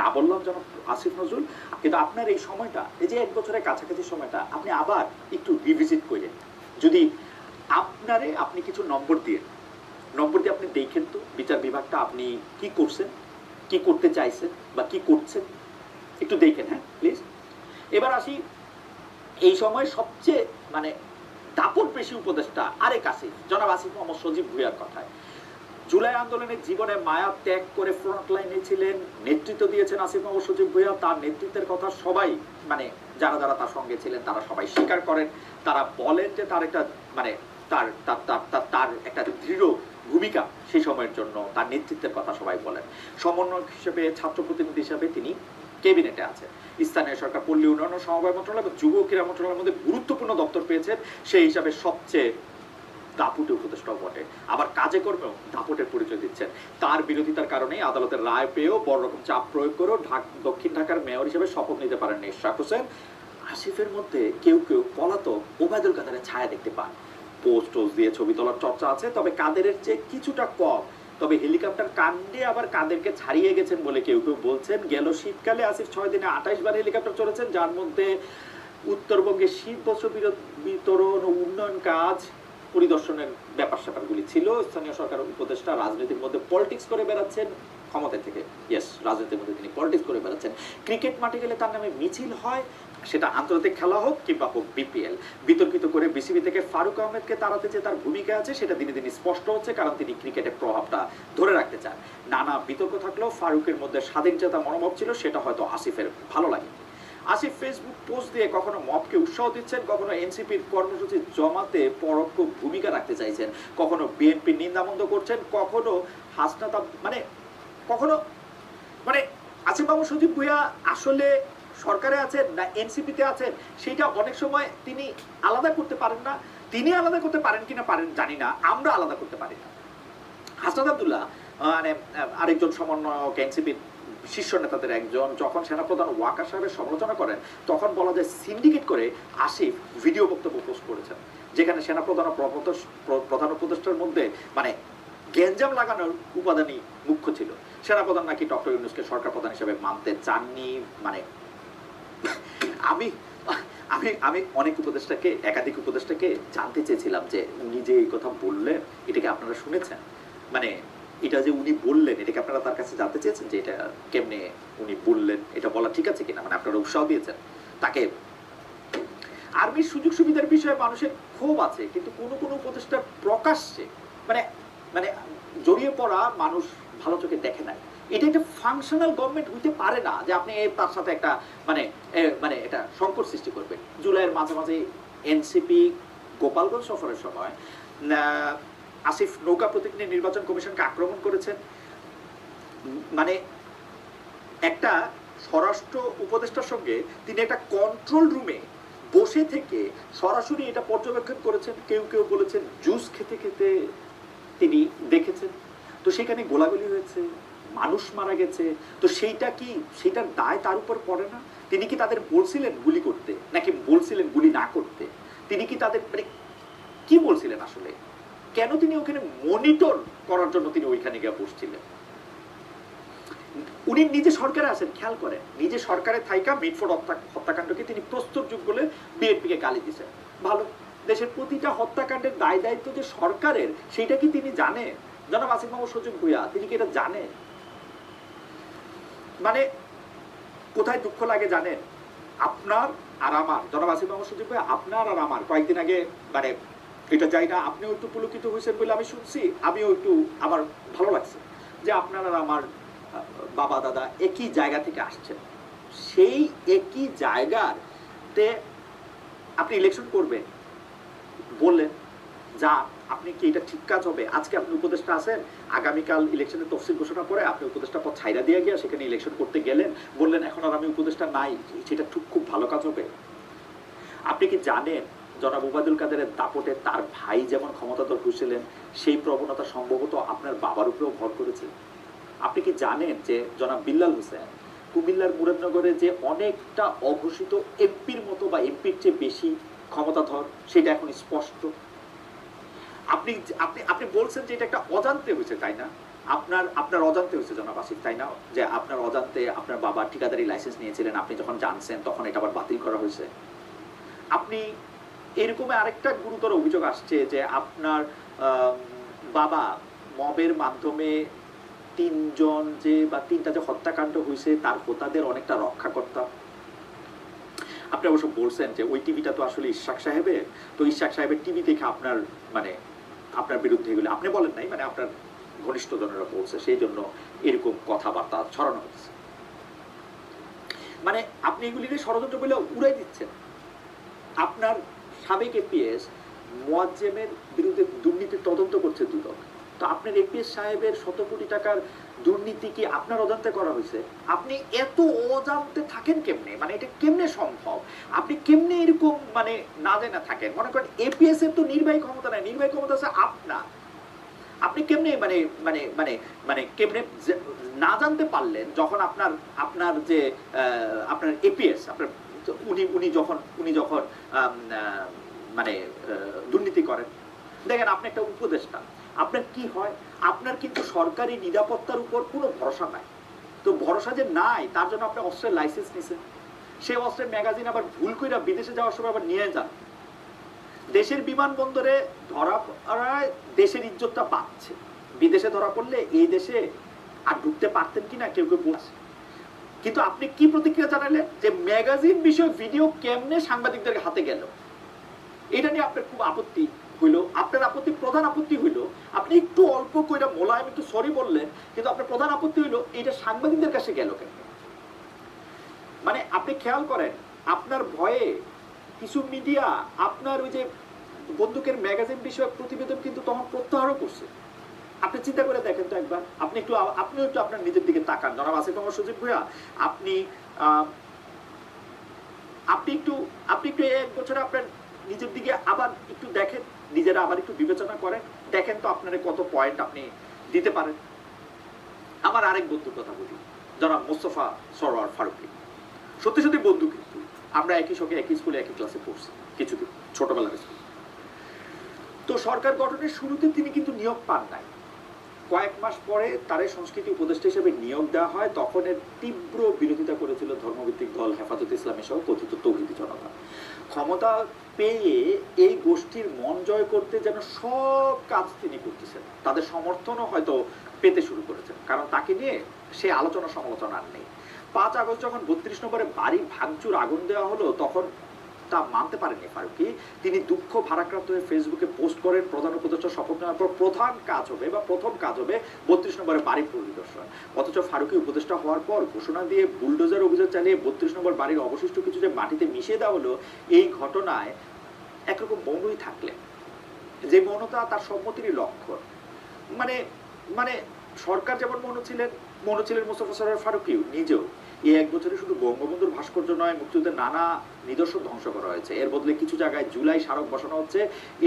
না বললাম যেন আসিফ নজরুল, কিন্তু আপনার এই সময়টা, এই যে এক বছরের কাছাকাছি সময়টা, আপনি আবার একটু রিভিজিট করেন যদি আপনারে আপনি কিছু নম্বর দিয়ে নম্বর দিয়ে আপনি দেখেন তো বিচার বিভাগটা আপনি কি করছেন, কি করতে চাইছেন বা কি করছেন, একটু দেখেন হ্যাঁ প্লিজ এবার আসি, এই সময় সবচেয়ে মানে দাপট বেশি উপদেষ্টা আরেক আসিফ, জনাব আসিফ মোহাম্মদ সজীব ভুইয়ার কথায়। জুলাই আন্দোলনের জীবনে মায়া ত্যাগ করে ফ্রন্ট লাইনে ছিলেন। নেতৃত্ব দিয়েছেন আসিফ মোহাম্মদ সজীব ভুইয়া। তার নেতৃত্বের কথা সবাই মানে যারা যারা তার সঙ্গে ছিলেন, তারা সবাই স্বীকার করেন। তারা বলেন যে তার একটা মানে তার, তার- তার একটা দৃঢ় ভূমিকা সেই সময়ের জন্য তার নেতৃত্বের কথা সবাই বলেন। সমন্বয়ক হিসেবে, ছাত্র প্রতিনিধি হিসেবে তিনি ক্যাবিনেটে আছেন। স্থানীয় সরকার, পল্লী উন্নয়ন ও সমবায় মন্ত্রণালয় এবং যুব ক্রীড়া মন্ত্রণালয়ের মধ্যে গুরুত্বপূর্ণ দপ্তর পেয়েছেন। সেই হিসাবে সবচেয়ে দাপুটে উপদেষ্টাও বটে। আবার কাজে কর্মেও দাপুটের পরিচয় দিচ্ছেন। তার বিরোধিতার কারণে আদালতের রায় পেয়েও বড় রকম চাপ প্রয়োগ করেও দক্ষিণ ঢাকার মেয়র হিসেবে শপথ নিতে পারেননি ইশরাক হোসেন। আসিফের মধ্যে কেউ কেউ পলাতক ওবায়দুল কাদেরের ছায়া দেখতে পান। পোস্ট দিয়ে ছবি তোলার চর্চা আছে, তবে কাদেরের চেয়ে কিছুটা কম। তবে হেলিকপ্টার কাণ্ডে আবার কাদেরকে ছাড়িয়ে গেছেন বলে কেউ কেউ বলছেন। গেল শীতকালে আসিফ ছয় দিনে আঠাইশ বার হেলিকপ্টার চলেছেন যার মধ্যে উত্তরবঙ্গে শীত বস্ত্র বিতরণ ও উন্নয়ন কাজ পরিদর্শনের ব্যাপার স্যাপারগুলি ছিল। স্থানীয় সরকার উপদেষ্টা রাজনীতির মধ্যে পলিটিক্স করে বেড়াচ্ছেন। ক্ষমতা থেকে ইয়েস রাজনীতির মধ্যে তিনি পলিটিক্স করে বেড়াচ্ছেন। ক্রিকেট মাঠে গেলে তার নামে মিছিল হয়, সেটা আন্তর্জাতিক খেলা হোক কিংবা হোক বিপিএল বিতর্কিত করে বিসিবি থেকে ফারুক আহমেদকে তাড়াতে যে তার ভূমিকা আছে, সেটা দিনে দিনে স্পষ্ট হচ্ছে, কারণ তিনি ক্রিকেটের প্রভাবটা ধরে রাখতে চান। নানা বিতর্ক থাকলেও ফারুকের মধ্যে স্বাধীনচেতা মনোভাব ছিল, সেটা হয়তো আসিফের ভালো লাগে আসিফ ফেসবুক পোস্ট দিয়ে কখনো মবকে উৎসাহ দিচ্ছেন, কখনো এনসিপির কর্মসূচি জমাতে পরোক্ষ ভূমিকা রাখতে চাইছেন, কখনো বিএনপির নিন্দামন্দ করছেন, কখনো হাসনাত মানে কখনো মানে আসিফ বাবু সজীব ভুইয়া আসলে সরকারে আছেন না এনসিপিতে আছেন, সেটা অনেক সময় তিনি আলাদা করতে পারেন না। তিনি আলাদা করতে পারেন কিনা পারেন জানি না, আমরা আলাদা করতে পারি না। হাসনাত আবদুল্লাহ মানে আরেকজন সমন্বয়ক এনসিপির শীর্ষ নেতাদের একজন, যখন সেনাপ্রধান ওয়াকা সাহেবের সমালোচনা করেন, তখন বলা যায় সিন্ডিকেট করে আসিফ ভিডিও বক্তব্য পোস্ট করেছেন, যেখানে সেনাপ্রধান প্রধান উপদেষ্টার মধ্যে মানে গ্যাঞ্জাম লাগানোর উপাদানই মুখ্য ছিল। সেনাপ্রধান নাকি ডক্টর ইউনুসকে সরকার প্রধান হিসেবে মানতে চাননি মানে আমি আমি আমি অনেক উপদেষ্টাকে, একাধিক উপদেষ্টাকে জানতে চেয়েছিলাম যে যে এই কথা বললেন, এটাকে আপনারা শুনেছেন। মানে এটা যে উনি বললেন এটাকে আপনারা তার কাছে জানতে চেয়েছেন যে এটা কেমনে উনি বললেন? এটা বলা ঠিক আছে কিনা? মানে আপনারা উৎসাহ দিয়েছেন। তাকে আর্মির সুযোগ সুবিধার বিষয়ে মানুষের ক্ষোভ আছে, কিন্তু কোনো কোনো উপদেষ্টা প্রকাশ্যে মানে মানে জড়িয়ে পড়া মানুষ ভালো চোখে দেখে না। এটা একটা ফাংশনাল গভর্নমেন্ট হইতে পারে না যে আপনি তার সাথে একটা মানে মানে এটা সংকট সৃষ্টি করবেন জুলাইয়ের মাঝে মাঝে এনসিপি গোপালগঞ্জ সফরের সময় আসিফ নৌকা প্রতীক নিয়ে নির্বাচন কমিশনকে আক্রমণ করেছেন। মানে একটা স্বরাষ্ট্র উপদেষ্টার সঙ্গে তিনি একটা কন্ট্রোল রুমে বসে থেকে সরাসরি এটা পর্যবেক্ষণ করেছেন। কেউ কেউ বলেছেন জুস খেতে খেতে তিনি দেখেছেন। তো সেখানে গোলাগুলি হয়েছে, মানুষ মারা গেছে। তো সেইটা কি সেটার দায় তার উপর পড়ে না? তিনি কি তাদের বলছিলেন গুলি করতে, নাকি বলছিলেন গুলি না করতে? তিনি কি তাদের মানে কি বলছিলেন আসলে? কেন তিনি ওখানে মনিটর করার জন্য তিনি ওইখানে গিয়ে বসছিলেন? উনি নিজে সরকারে আছেন, খেয়াল করেন। নিজে সরকারে থাইকা মিটফোর্ড হত্যা, হত্যাকাণ্ডকে তিনি প্রস্তুত যুগ বলে বিএনপিকে গালি দিয়েছেন। ভালো, দেশের প্রতিটা হত্যাকাণ্ডের দায় দায়িত্ব যে সরকারের, সেইটা কি তিনি জানেন? জনাব আসিফ মাহমুদ সচিব ভুইয়া তিনি কি এটা জানেন? মানে কোথায় দুঃখ লাগে জানেন? আপনার আর আমার, জনাব আসিফ মাহমুদ সচিব ভুইয়া আপনার আর আমার, কয়েকদিন আগে মানে এটা যাই না আপনিও একটু পুলকিত হয়েছেন বলে আমি শুনছি, আমিও একটু আমার ভালো লাগছে যে আপনারা আমার বাবা, দাদা একই জায়গা থেকে আসছেন। সেই একই জায়গার তে আপনি ইলেকশন করবেন, বললেন, যা, আপনি কি এটা ঠিক কাজ হবে? আজকে আপনি উপদেষ্টা আছেন, আগামীকাল ইলেকশনের তফসিল ঘোষণা করে আপনি উপদেষ্টা পদ ছাইরা দিয়ে গিয়ে সেখানে ইলেকশন করতে গেলেন, বললেন, এখন আর আমি উপদেষ্টা নাই, সেটা খুব খুব ভালো কাজ হবে। আপনি কি জানেন জনাব উবাদুল কাদেরের দাপটে তার ভাই যেমন ক্ষমতাধর হয়েছিলেন সেই প্রবণতা সম্ভবত আপনার বাবার উপরেও ভর করেছে। আপনি কি জানেন যে জনাব বিল্লাল হোসেন কুমিল্লার মুরাদনগরে যে অনেকটা অঘোষিত এমপির মতো বা এমপির চেয়ে বেশি ক্ষমতাধর, সেটা এখন স্পষ্ট? আপনি আপনি আপনি বলছেন যে এটা একটা অজান্তে হয়েছে, তাই না? আপনার আপনার অজান্তে হয়েছে, জনাব আসিফ, তাই না? যে আপনার অজান্তে আপনার বাবা ঠিকাদারি লাইসেন্স নিয়েছিলেন, আপনি যখন জানছেন তখন এটা আবার বাতিল করা হয়েছে। আপনি এরকম আরেকটা গুরুতর অভিযোগ আসছে যে আপনার বাবা মবের মাধ্যমে তিনজন যে বা তিনটা যে হত্যাকাণ্ড হয়েছে তার হোতাদের অনেকটা রক্ষাকর্তা। আপনি অবশ্য বলছেন যে ওই টিভিটা তো আসলে ইশাক সাহেবের। তো ইশাক সাহেবের টিভি দেখে আপনার মানে আপনার বিরুদ্ধে এগুলো, আপনি বলেন নাই মানে আপনার ঘনিষ্ঠ ঘনিষ্ঠজনেরা বলছে সেই জন্য এরকম কথাবার্তা ছড়ানো হচ্ছে। মানে আপনি এগুলিকে ষড়যন্ত্র বলে উড়াই দিচ্ছেন। আপনার সাবেক এপিএস মোয়াজ্জেমের বিরুদ্ধে দুর্নীতি তদন্ত করছে দুদক। তো আপনার এপিএস সাহেবের শত কোটি টাকার দুর্নীতি কি আপনার অজান্তে করা হয়েছে? আপনি এত অজান্তে থাকেন কেমনে? মানে এটা কেমনে সম্ভব? আপনি কেমনে এরকম মানে না জানা থাকেন? মনে করেন এপিএস এর তো নির্বাহী ক্ষমতা নাই, নির্বাহী ক্ষমতা আছে আপনার আপনি কেমনে মানে মানে মানে মানে কেমনে না জানতে পারলেন যখন আপনার আপনার যে আপনার এপিএস আপনার উনি উনি যখন উনি যখন মানে দুর্নীতি করেন, দেখেন আপনি একটা উপদেষ্টা, আপনার কি হয়? আপনার কিন্তু সরকারি নিরাপত্তার উপর কোনো ভরসা নাই। তো ভরসা যে নাই, তার জন্য আপনি অস্ত্রের লাইসেন্স নিছেন। সেই অস্ত্রের ম্যাগাজিন আবার ভুল করে বিদেশে যাওয়ার সময় আবার নিয়ে যান। দেশের বিমানবন্দরে ধরা পড়ায় দেশের ইজ্জতটা পাচ্ছে বিদেশে ধরা পড়লে এই দেশে আর ঢুকতে পারতেন কিনা, কেউ কেউ বলছে। কিন্তু আপনি কি প্রতিক্রিয়া জানালেন যে ম্যাগাজিন বিষয় ভিডিও কেমনে সাংবাদিকদের হাতে গেল? এটা নিয়ে আপনার খুব আপত্তি হইল, আপনার আপত্তি, প্রধান আপত্তি হইল। আপনি একটু অল্প কইরা মোলায়েম, একটু সরি বললেন, কিন্তু আপনার প্রধান আপত্তি হইল এটা সাংবাদিকদের কাছে গেল কেন মানে আপনি খেয়াল করেন, আপনার ভয়ে কিছু মিডিয়া, আপনার ওই যে বন্দুকের ম্যাগাজিন বিষয়ক প্রতিবেদন কিন্তু তখন প্রত্যাহারও করছে। আপনি চিন্তা করে দেখেন তো একবার। আপনি একটু আপনিও একটু আপনার নিজের দিকে তাকান। জনাব আসিফ মোহাম্মদ সজীব ভুয়া আপনি আপনি একটু আপনি একটু এক বছরে আপনার নিজের দিকে আবার একটু দেখেন, নিজেরা আবার একটু বিবেচনা করেন, দেখেন তো আপনার কত পয়েন্ট আপনি দিতে পারেন। আমার আরেক বন্ধুর কথা বলি, জনাব মোস্তফা সরোয়ার ফারুকি। সত্যি সত্যি বন্ধু কিন্তু। আমরা একই সঙ্গে একই স্কুলে একই ক্লাসে পড়ছি কিছুদিন, ছোটবেলার স্কুল তো সরকার গঠনের শুরুতে তিনি কিন্তু নিয়োগ পান নাই। কয়েক মাস পরে তারে সংস্কৃতি উপদেষ্টা হিসেবে নিয়োগ দেওয়া হয়। তখন এর তীব্র বিরোধিতা করেছিল ধর্মভিত্তিক দল হেফাজত ইসলামী সহ কথিত তৌহিদি জনতা। ক্ষমতা পেয়ে এই গোষ্ঠীর মন জয় করতে যেন সব কাজ তিনি করতেছেন। তাদের সমর্থনও হয়তো পেতে শুরু করেছেন। কারণ তাকে নিয়ে সে আলোচনা সমালোচনা আর নেই। পাঁচ আগস্ট যখন বত্রিশ নম্বরে বাড়ি ভাঙচুর আগুন দেওয়া হলো, তখন তা মানতে পারেননি ফারুকি। তিনি দুঃখ ভারাক্রান্ত হয়ে ফেসবুকে পোস্ট করেন, প্রধান উপদেষ্টা শপথ নেওয়ার পর প্রধান কাজ হবে বা প্রথম কাজ হবে বত্রিশ নম্বরে বাড়ি পরিদর্শন। অথচ ফারুকি উপদেষ্টা হওয়ার পর ঘোষণা দিয়ে বুলডোজার অভিযান চালিয়ে বত্রিশ নম্বর বাড়ির অবশিষ্ট কিছু যে মাটিতে মিশিয়ে দেওয়া হলো, এই ঘটনায় একরকম মৌনই থাকলেন। যে মৌনতা, তার সম্মতিরই লক্ষণ। মানে মানে সরকার যেমন মৌন ছিলেন মৌন ছিলেন মোস্তফা সরোয়ার ফারুকিও নিজেও। এই এক বছরে শুধু বঙ্গবন্ধুর ভাস্কর্য নয় মুক্তিযুদ্ধের নানা নিদর্শন ধ্বংস করা হয়েছে। এর বদলে কিছু জায়গায় জুলাই স্মারক বসানো হচ্ছে।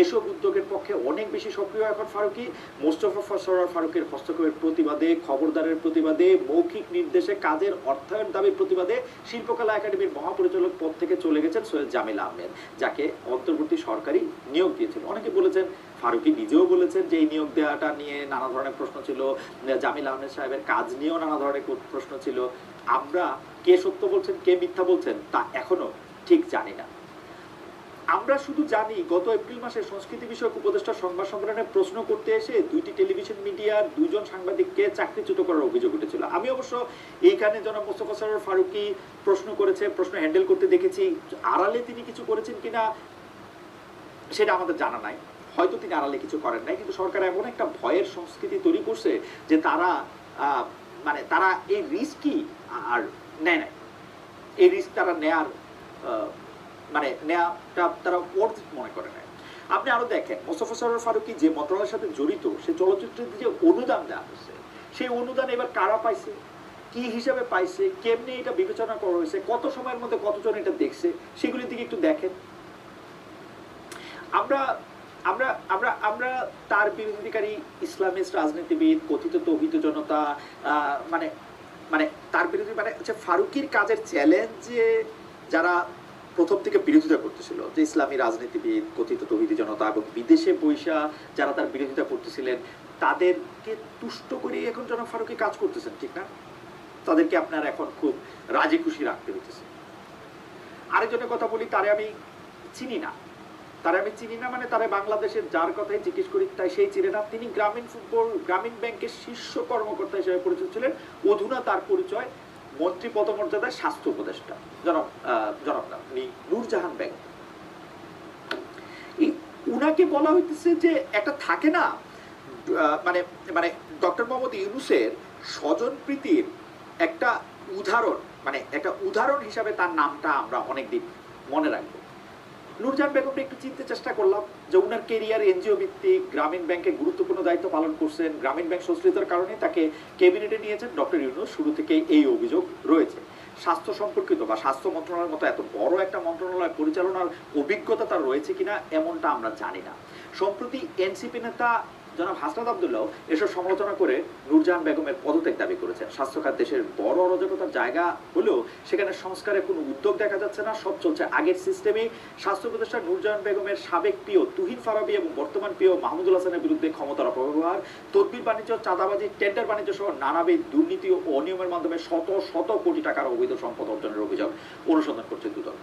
এসব উদ্যোগের পক্ষে অনেক বেশি সক্রিয় এখন ফারুকি। মোস্তফা সরোয়ার ফারুকের হস্তক্ষেপের প্রতিবাদে, খবরদারের প্রতিবাদে, মৌখিক নির্দেশে, কাজের অর্থায়ন দাবির প্রতিবাদে শিল্পকলা একাডেমির মহাপরিচালক পদ থেকে চলে গেছেন সৈয়দ জামিল আহমেদ, যাকে অন্তর্বর্তী সরকারি নিয়োগ দিয়েছেন অনেকে বলেছেন ফারুকি নিজেও বলেছেন যে এই নিয়োগ দেওয়াটা নিয়ে নানা ধরনের প্রশ্ন ছিল। জামিল আহমেদ সাহেবের কাজ নিয়েও নানা ধরনের প্রশ্ন ছিল। আমরা কে সত্য বলছেন, কে মিথ্যা বলছেন তা এখনও ঠিক জানি না। আমরা শুধু জানি গত এপ্রিল মাসে সংস্কৃতি বিষয়ক উপদেষ্টা সংবাদ সম্মেলনে প্রশ্ন করতে এসে দুইটি টেলিভিশন মিডিয়ার দুজন সাংবাদিককে চাকরিচ্যুত করার অভিযোগ উঠেছিল। আমি অবশ্য এইখানে জনাব মোস্তফা সরোয়ার ফারুকি প্রশ্ন করেছে, প্রশ্ন হ্যান্ডেল করতে দেখেছি। আড়ালে তিনি কিছু করেছেন কিনা, সেটা আমাদের জানা নাই। হয়তো তিনি আড়ালে কিছু করেন নাই, কিন্তু সরকার এমন একটা ভয়ের সংস্কৃতি তৈরি করছে যে তারা মানে তারা এই রিস্কই আর নেয় নাই। এই রিস্ক তারা নেয়ার মানে নেয়াটা তারা ওর্থ মনে করে নেয় আপনি আরও দেখেন, মোস্তফা সরোয়ার ফারুকি যে মন্ত্রণালয়ের সাথে জড়িত, সে চলচ্চিত্রের যে অনুদান দেওয়া হচ্ছে সেই অনুদান এবার কারা পাইছে? কি হিসাবে পাইছে? কেমনি এটা বিবেচনা করা হয়েছে? কত সময়ের মধ্যে কতজন এটা দেখছে? সেগুলির দিকে একটু দেখেন। আমরা আমরা আমরা আমরা তার বিরোধিতাকারী ইসলামিস্ট রাজনীতিবিদ, কথিত তহিত জনতা মানে মানে তার বিরোধী মানে হচ্ছে ফারুকির কাজের চ্যালেঞ্জে যারা প্রথম থেকে বিরোধিতা করতেছিল, যে ইসলামী রাজনীতিবিদ, কথিত তৌহিদি জনতা এবং বিদেশে বৈশা যারা তার বিরোধিতা করতেছিলেন, তাদেরকে তুষ্ট করে এখন জনাব ফারুকি কাজ করতেছেন, ঠিক না? তাদেরকে আপনার এখন খুব রাজি খুশি রাখতে হইতেছে। আরেকজনের কথা বলি, তারে আমি চিনি না। তারে আমি চিনি না মানে তারা বাংলাদেশের যার কথাই জিজ্ঞেস করি তাই সেই চিনে না। তিনি গ্রামীণ ফুটবল গ্রামীণ ব্যাংকের শীর্ষ কর্মকর্তা হিসেবে পরিচিত ছিলেন অধুনা তার পরিচয় মন্ত্রী পদমর্যাদায় স্বাস্থ্য উপদেষ্টা। জনাব আহ, জনাব না উনি নূরজাহান ব্যাংক। উনাকে বলা হইতেছে যে একটা থাকে না মানে মানে ডক্টর মোহাম্মদ ইউনুসের স্বজন প্রীতির একটা উদাহরণ মানে একটা উদাহরণ হিসাবে তার নামটা আমরা অনেকদিন মনে রাখব। নূরজাহান বেগমকে একটু চিনতে চেষ্টা করলাম যে উনার কেরিয়ার এনজিও ভিত্তিক গ্রামীণ ব্যাংকে গুরুত্বপূর্ণ দায়িত্ব পালন করছেন। গ্রামীণ ব্যাংক সংশ্লিষ্টতার কারণে তাকে ক্যাবিনেটে নিয়েছেন ডক্টর ইউনুস। শুরু থেকে এই অভিযোগ রয়েছে। স্বাস্থ্য সম্পর্কিত বা স্বাস্থ্য মন্ত্রণালয়ের মতো এত বড় একটা মন্ত্রণালয় পরিচালনার অভিজ্ঞতা তার রয়েছে কিনা, এমনটা আমরা জানি না। সম্প্রতি এনসিপি নেতা জনাব হাসনাত আবদুল্লাহ এসব সমালোচনা করে নূরজাহান বেগমের পদত্যাগ দাবি করেছেন। স্বাস্থ্য খাত দেশের বড় অরাজকতার জায়গা হলেও সেখানে সংস্কারের কোনো উদ্যোগ দেখা যাচ্ছে না, সব চলছে আগের সিস্টেমে স্বাস্থ্য উপদেষ্টা নূরজাহান বেগমের সাবেক প্রিয় তুহিন ফারাবি এবং বর্তমান প্রিয় মাহমুদুল হাসানের বিরুদ্ধে ক্ষমতার অপব্যবহার, তদবির বাণিজ্য, চাঁদাবাজি, টেন্ডার বাণিজ্য সহ নানাবিধ দুর্নীতি ও অনিয়মের মাধ্যমে শত শত কোটি টাকার অবৈধ সম্পদ অর্জনের অভিযোগ অনুসন্ধান করছে দুদক।